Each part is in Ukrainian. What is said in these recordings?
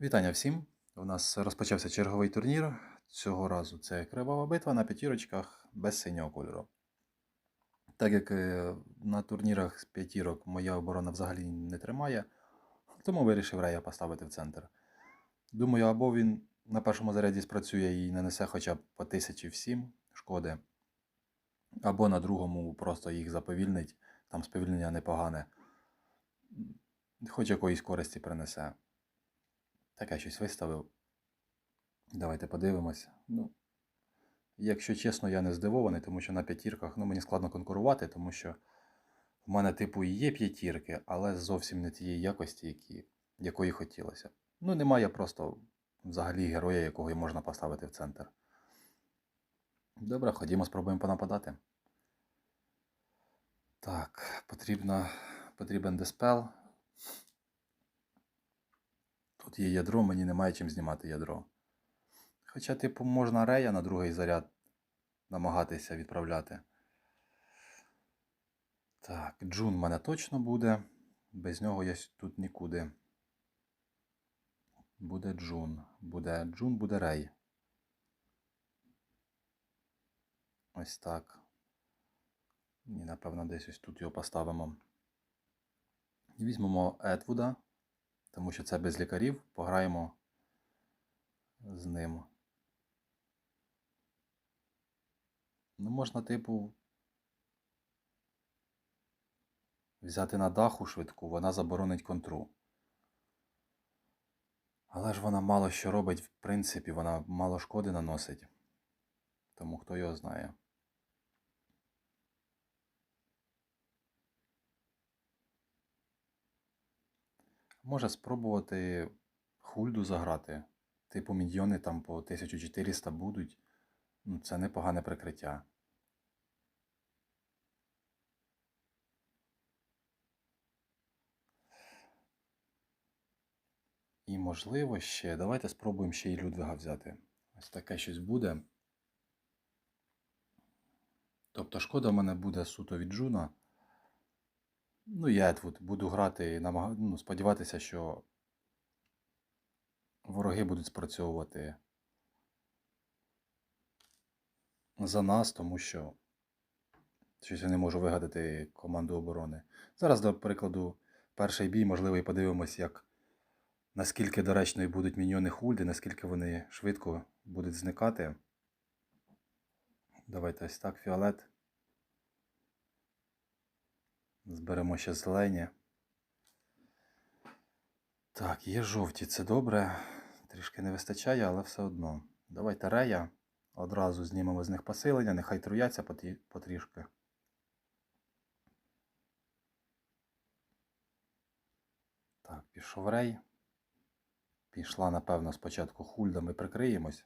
Вітання всім! У нас розпочався черговий турнір. Цього разу це кривава битва на п'ятірочках без синього кольору. Так як е, на турнірах з п'ятірок моя оборона взагалі не тримає, тому вирішив Рея поставити в центр. Думаю, або він на першому заряді спрацює і нанесе хоча б по тисячі всім шкоди, або на другому просто їх заповільнить, там сповільнення непогане, хоч якоїсь користі принесе. Таке щось виставив. Давайте подивимось. Ну, якщо чесно, я не здивований, тому що на п'ятірках ну, мені складно конкурувати, тому що в мене, типу, і є п'ятірки, але зовсім не тієї якості, які, якої хотілося. Ну, немає просто взагалі героя, якого можна поставити в центр. Добре, ходімо, спробуємо понападати. Так, потрібно, потрібен диспел. Тут є ядро, мені немає чим знімати ядро. Хоча, типу, можна рея на другий заряд намагатися відправляти. Так, Джун в мене точно буде. Без нього я тут нікуди. Буде Джун. Буде Джун, буде рей. Ось так. І, напевно, десь ось тут його поставимо. Візьмемо Етвуда, тому що це без лікарів. Пограємо з ним. Ну, можна, типу, взяти на даху швидку, вона заборонить контру. Але ж вона мало що робить, в принципі, вона мало шкоди наносить. Тому хто його знає. Може спробувати хульду заграти. Типу міньйони там по 1400 будуть. Ну, це непогане прикриття. І можливо ще. Давайте спробуємо ще й Людвига взяти. Ось таке щось буде. Тобто шкода в мене буде суто від Джуна. Ну, я Едвуд буду грати і намага... ну, сподіватися, що вороги будуть спрацьовувати за нас, тому що щось я не можу вигадати команду оборони. Зараз, до прикладу, перший бій, можливо, і подивимось, як наскільки доречною будуть міньйони Хульди, наскільки вони швидко будуть зникати. Давайте ось так, фіолет. Зберемо ще зелені. Так, є жовті, це добре. Трішки не вистачає, але все одно. Давайте рея. Одразу знімемо з них посилення, нехай труяться потрішки. Так, пішов рей. Пішла, напевно, спочатку хульда, ми прикриємось.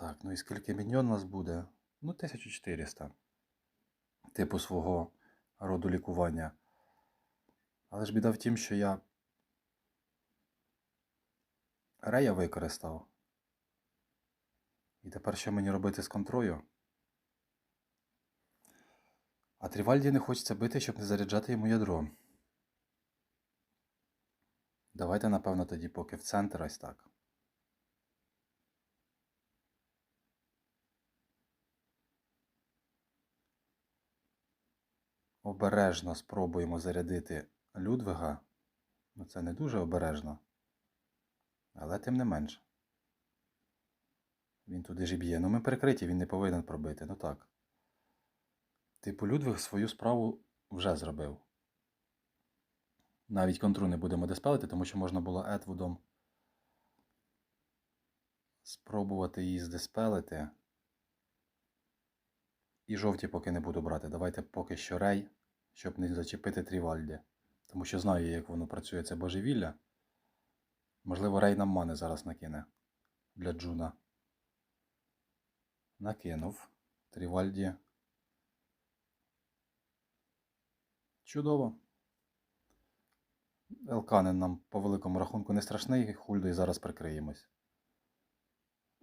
Так, ну і скільки міньйон у нас буде? Ну, 1400. Типу свого роду лікування. Але ж біда в тім, що я рея використав. І тепер що мені робити з контрою? А Трівальді не хочеться бити, щоб не заряджати йому ядро. Давайте, напевно, тоді поки в центр ось так. Обережно спробуємо зарядити Людвига. Ну, це не дуже обережно. Але тим не менш. Він туди ж і б'є. Ну ми прикриті, він не повинен пробити. Ну так. Типу, Людвиг свою справу вже зробив. Навіть контру не будемо диспелити, тому що можна було Етвудом спробувати її здиспелити. І жовті поки не буду брати. Давайте поки що рей, щоб не зачепити Трівальді. Тому що знаю, як воно працює, це божевілля. Можливо, рей нам мани зараз накине для Джуна. Накинув. Трівальді. Чудово. Елканин нам по великому рахунку не страшний, хульдою зараз прикриємось.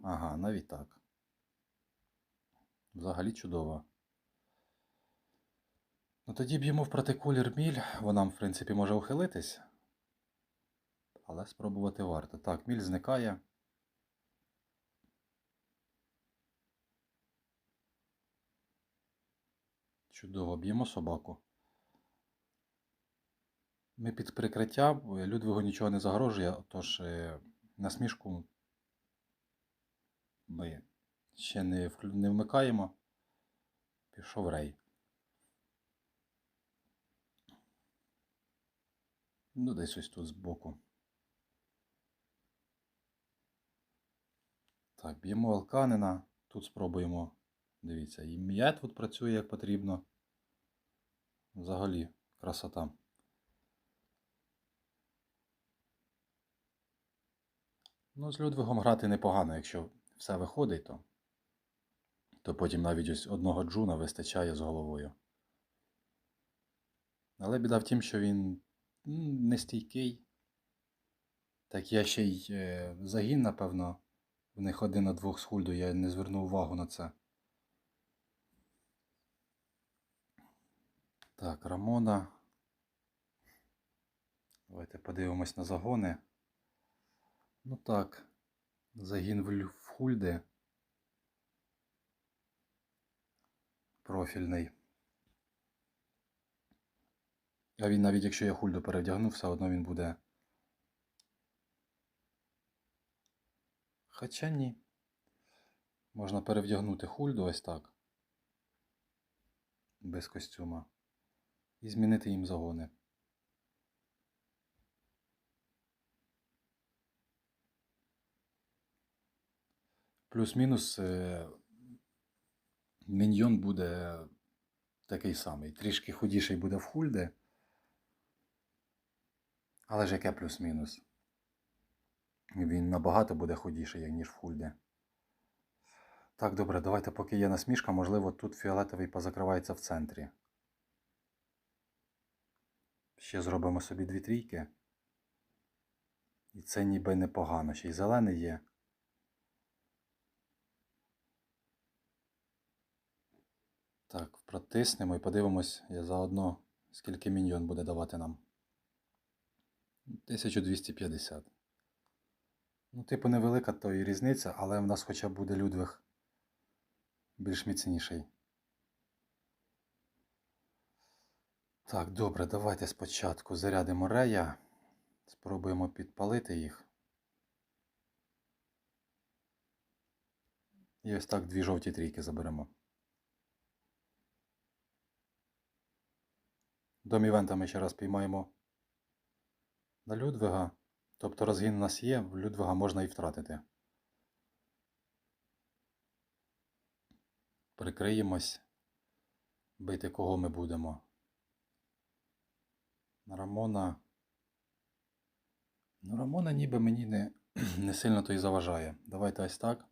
Ага, навіть так. Взагалі чудово. Ну тоді б'ємо в протикулір міль, вона, в принципі, може ухилитись. Але спробувати варто. Так, міль зникає. Чудово, б'ємо собаку. Ми під прикриттям, Людвигу нічого не загрожує, тож е, насмішку ми ще не вмикаємо. Пішов рей. Ну, десь ось тут збоку. Так, б'ємо Алканина. Тут спробуємо. Дивіться, і м'ят тут працює як потрібно. Взагалі, красота. Ну, з Людвигом грати непогано, якщо все виходить, то, то потім навіть ось одного джуна вистачає з головою. Але біда в тім, що він нестійкий. Так я ще й е, загін, напевно, в них один на двох з хульду, я не звернув увагу на це. Так, Рамона. Давайте подивимось на загони. Ну так, загін в, в Хульди. Профільний. А він навіть якщо я Хульду перевдягну, все одно він буде. Хоча ні. Можна перевдягнути Хульду ось так. Без костюма. І змінити їм загони. Плюс-мінус е, міньйон буде такий самий. Трішки худіший буде в хульди. Але ж яке плюс-мінус? Він набагато буде худіший, ніж в хульді. Так, добре, давайте, поки є насмішка, можливо, тут фіолетовий позакривається в центрі. Ще зробимо собі дві трійки. І це ніби непогано. Ще й зелений є. Так, протиснемо і подивимось я заодно, скільки міньйон буде давати нам. 1250. Ну, типу, невелика то і різниця, але в нас хоча б буде Людвиг більш міцніший. Так, добре, давайте спочатку зарядимо рея. Спробуємо підпалити їх. І ось так дві жовті трійки заберемо. До івента ми ще раз піймаємо на Людвига. Тобто розгін у нас є, Людвига можна і втратити. Прикриємось. Бити кого ми будемо. На Рамона. Ну, Рамона ніби мені не, не сильно то й заважає. Давайте ось так.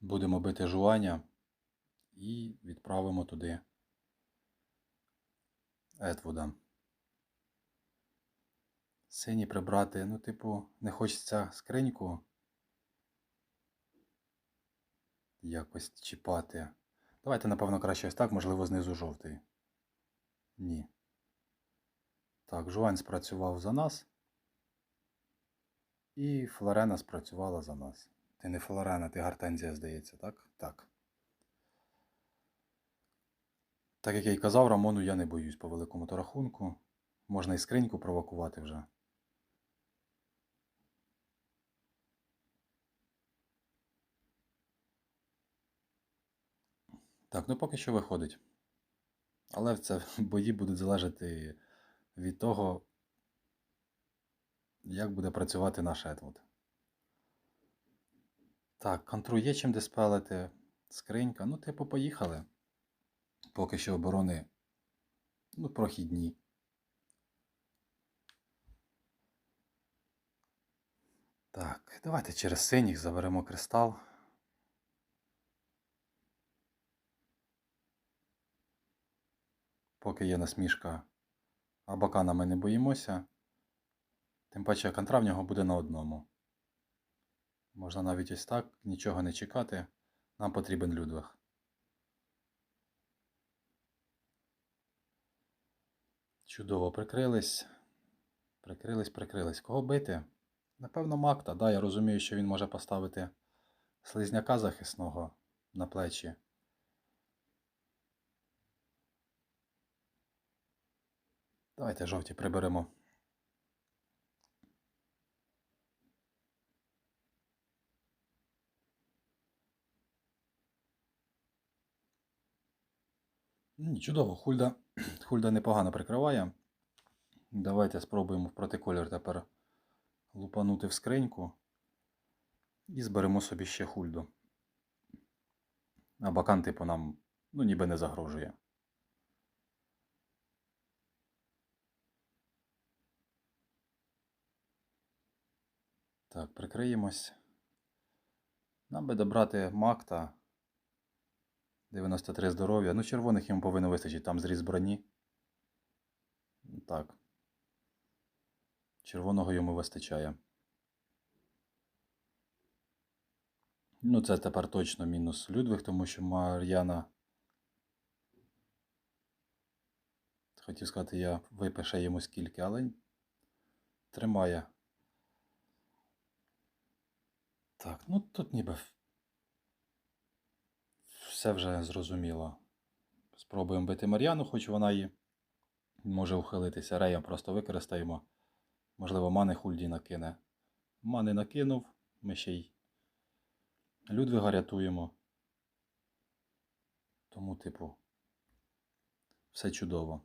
Будемо бити жуаня і відправимо туди Етвуда. Сині прибрати, ну, типу, не хочеться скриньку якось чіпати. Давайте, напевно, краще ось так, можливо, знизу жовтий. Ні. Так, Жуань спрацював за нас. І Флорена спрацювала за нас. Ти не Флорена, ти Гортензія, здається, так? Так. Так як я й казав, Рамону я не боюсь по великому то рахунку. Можна і скриньку провокувати вже. Так, ну поки що виходить. Але це бої будуть залежати від того, як буде працювати наш Едвуд. Так, контру є чим диспелити. Скринька. Ну, типу, поїхали. Поки що оборони ну, прохідні. Так, давайте через синіх заберемо кристал. Поки є насмішка, Абакана ми не боїмося. Тим паче контра в нього буде на одному. Можна навіть ось так, нічого не чекати. Нам потрібен Людвиг. Чудово прикрились. Прикрились, прикрились. Кого бити? Напевно, Макта. Да, я розумію, що він може поставити слизняка захисного на плечі. Давайте жовті приберемо. Чудово, Хульда, Хульда непогано прикриває. Давайте спробуємо в протиколір тепер лупанути в скриньку. І зберемо собі ще хульду. А бакан, типу, нам ну, ніби не загрожує. Так, прикриємось. Нам би добрати Макта. 93 здоров'я. Ну, червоних йому повинно вистачити. Там зріз броні. Так. Червоного йому вистачає. Ну, це тепер точно мінус Людвиг, тому що Мар'яна. Хотів сказати, я випише йому скільки, але тримає. Так, ну тут ніби все вже зрозуміло. Спробуємо бити Мар'яну, хоч вона і може ухилитися. Рея просто використаємо. Можливо, мани Хульді накине. Мани накинув, ми ще й Людвига рятуємо. Тому, типу, все чудово.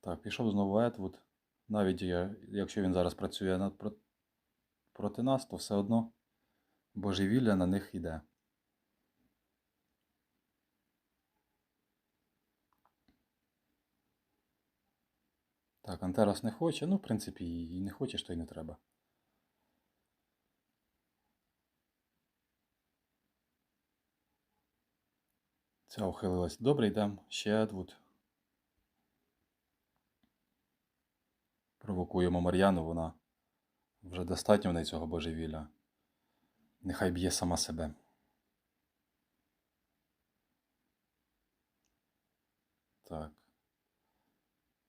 Так, пішов знову Етвуд. Навіть якщо він зараз працює над проти нас, то все одно божевілля на них йде. Так, Антерос не хоче. Ну, в принципі, і не хочеш, то й не треба. Ця ухилилась. Добре, йдемо. Ще Едвуд. Провокуємо Мар'яну, вона вже достатньо в неї цього божевілля. Нехай б'є сама себе. Так.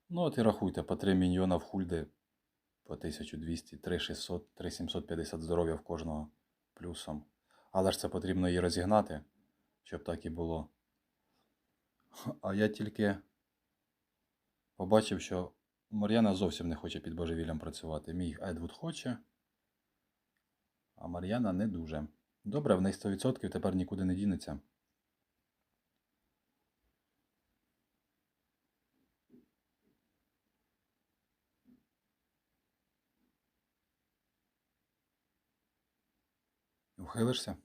Ну, от і рахуйте, по 3 міньйона в хульди, по 1200, 3600, 3750 здоров'я в кожного плюсом. Але ж це потрібно її розігнати, щоб так і було. А я тільки побачив, що Мар'яна зовсім не хоче під божевіллям працювати. Мій Едвуд хоче, а Мар'яна не дуже. Добре, в неї 100% тепер нікуди не дінеться. Ухилишся?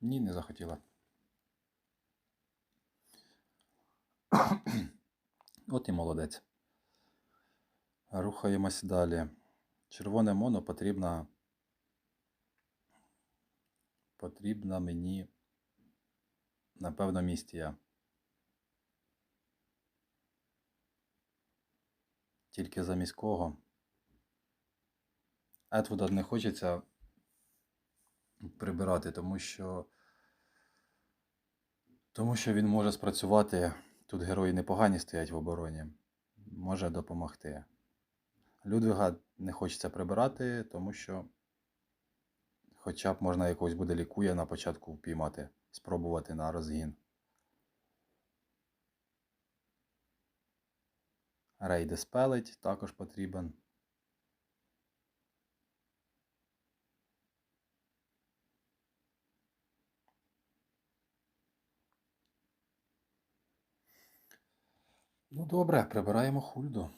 Ні, не захотіла. От і молодець. Рухаємось далі. Червоне моно потрібна. Потрібна мені, напевно, містія. Тільки замість кого. Етвуда не хочеться прибирати, тому що. Тому що він може спрацювати. Тут герої непогані стоять в обороні. Може допомогти. Людвига не хочеться прибирати, тому що хоча б можна якогось буде лікуя на початку впіймати, спробувати на розгін. Рейди спелить також потрібен. Ну добре, прибираємо хульду.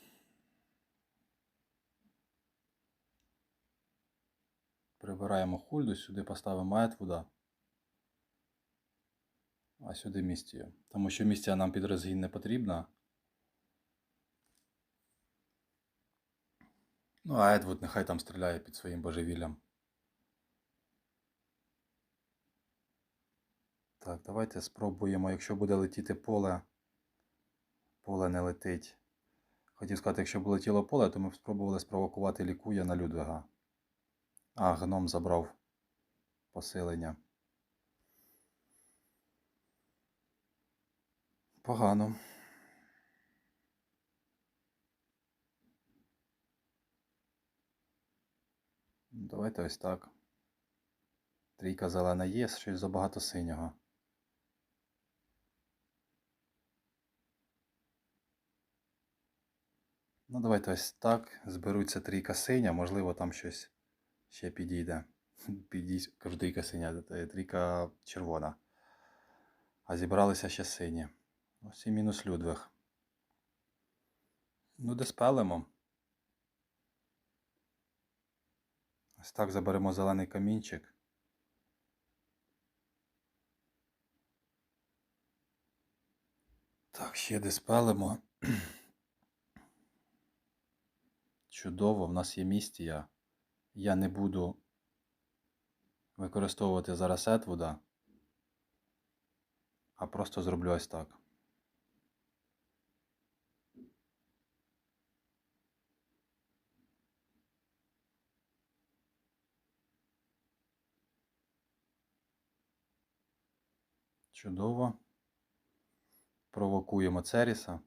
Прибираємо хульду, сюди поставимо Етвуда. А сюди містію. Тому що містія нам під розгін не потрібна. Ну, а Едвуд нехай там стріляє під своїм божевіллям. Так, давайте спробуємо, якщо буде летіти поле. Поле не летить. Хотів сказати, якщо б летіло поле, то ми б спробували спровокувати лікуя на Людвига. А, гном забрав посилення. Погано. Давайте ось так. Трійка зелена є, щось забагато синього. Ну, давайте ось так. Зберуться трійка синя, можливо, там щось ще підійде. Кажу, трійка синя, е, трійка червона. А зібралися ще сині. Ось і мінус Людвиг. Ну, де спелимо. Ось так заберемо зелений камінчик. Так, ще диспелимо. Чудово, в нас є містія. Я не буду використовувати зараз Етвуда, а просто зроблю ось так. Чудово. Провокуємо Церіса.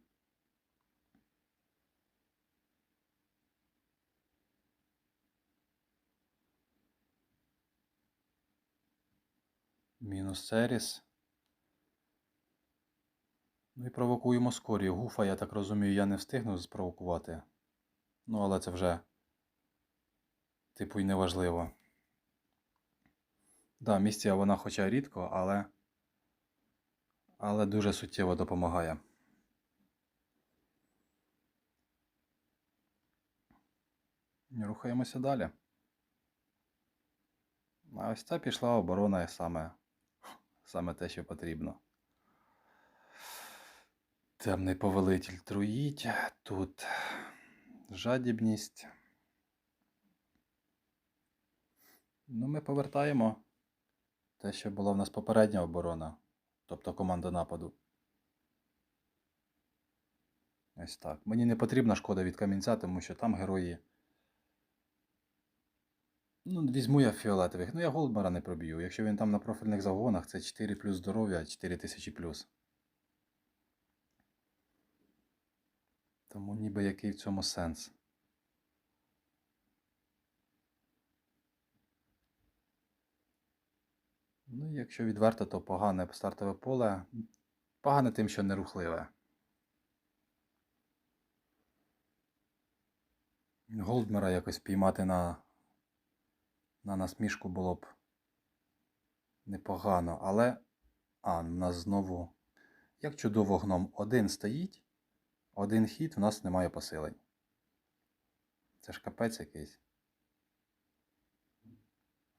Мінус Церіс. Ну і провокуємо Скорію. Гуфа, я так розумію, я не встигну спровокувати. Ну, але це вже, типу, і неважливо. Да, місця вона хоча рідко, але. Але дуже суттєво допомагає. Рухаємося далі. А ось це пішла оборона саме, саме те, що потрібно. Темний повелитель труїть. Тут жадібність. Ну, ми повертаємо те, що була в нас попередня оборона, тобто команда нападу. Ось так. Мені не потрібна шкода від камінця, тому що там герої. Ну, візьму я фіолетових. Ну, я Голдмара не проб'ю. Якщо він там на профільних загонах, це 4 плюс здоров'я, 4000 плюс. Тому ніби який в цьому сенс. Ну, якщо відверто, то погане стартове поле. Погане тим, що нерухливе. Голдмера якось піймати на, на насмішку було б непогано, але. А, в нас знову. Як чудово гном один стоїть, один хід, у нас немає посилень. Це ж капець якийсь.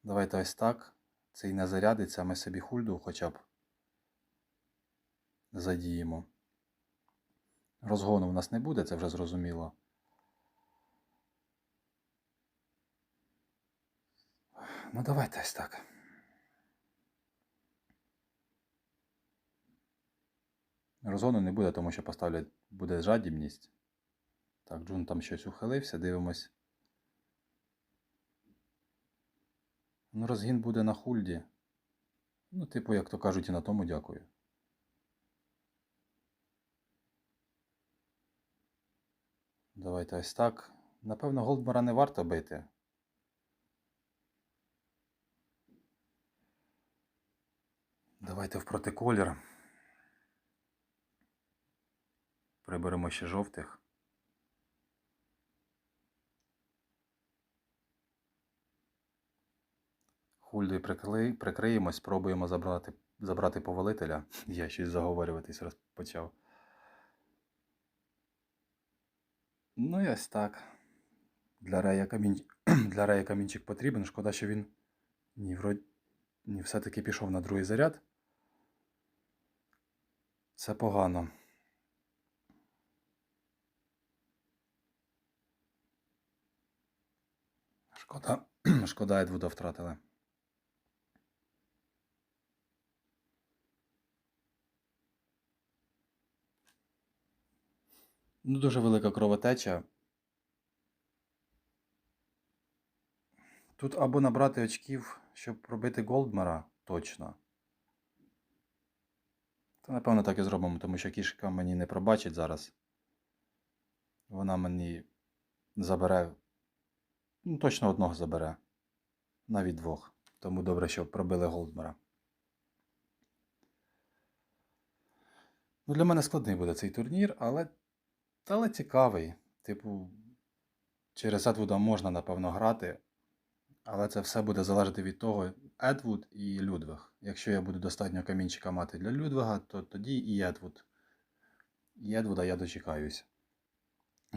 Давайте ось так. Цей не зарядиться, а ми собі хульду хоча б задіємо. Розгону в нас не буде, це вже зрозуміло. Ну, давайте ось так. Розгону не буде, тому що поставлять буде жадібність. Так, Джун там щось ухилився, дивимось. Ну, розгін буде на хульді. Ну, типу, як то кажуть, і на тому дякую. Давайте ось так. Напевно, Голдмара не варто бити. Давайте в протиколір. Приберемо ще жовтих. Хульдою прикриємось, спробуємо забрати, забрати повелителя. Я щось заговорюватись розпочав. Ну і ось так. Для Рея, камінь... Для Рея камінчик потрібен. Шкода, що він ні, врод... ні, все-таки пішов на другий заряд. Це погано. Шкода, шкода, Едвуда втратили. Ну, дуже велика кровотеча. Тут або набрати очків, щоб пробити Голдмара точно. То напевно так і зробимо, тому що кішка мені не пробачить зараз. Вона мені забере. Ну, точно одного забере. Навіть двох. Тому добре, що пробили Голдмера. Ну, для мене складний буде цей турнір, але, але цікавий. Типу, через Едвуда можна, напевно, грати, але це все буде залежати від того, Едвуд і Людвиг. Якщо я буду достатньо камінчика мати для Людвига, то тоді і Едвуд. І Едвуда я дочекаюсь.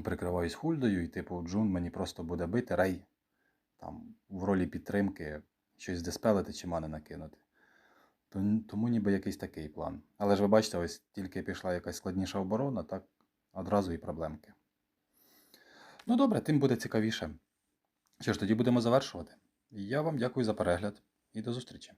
Прикриваюсь хульдою, і типу Джун мені просто буде бити рей там в ролі підтримки щось диспелити чи мани накинути. Тому ніби якийсь такий план. Але ж ви бачите, ось тільки пішла якась складніша оборона, так одразу і проблемки. Ну добре, тим буде цікавіше. Що ж, тоді будемо завершувати. Я вам дякую за перегляд і до зустрічі.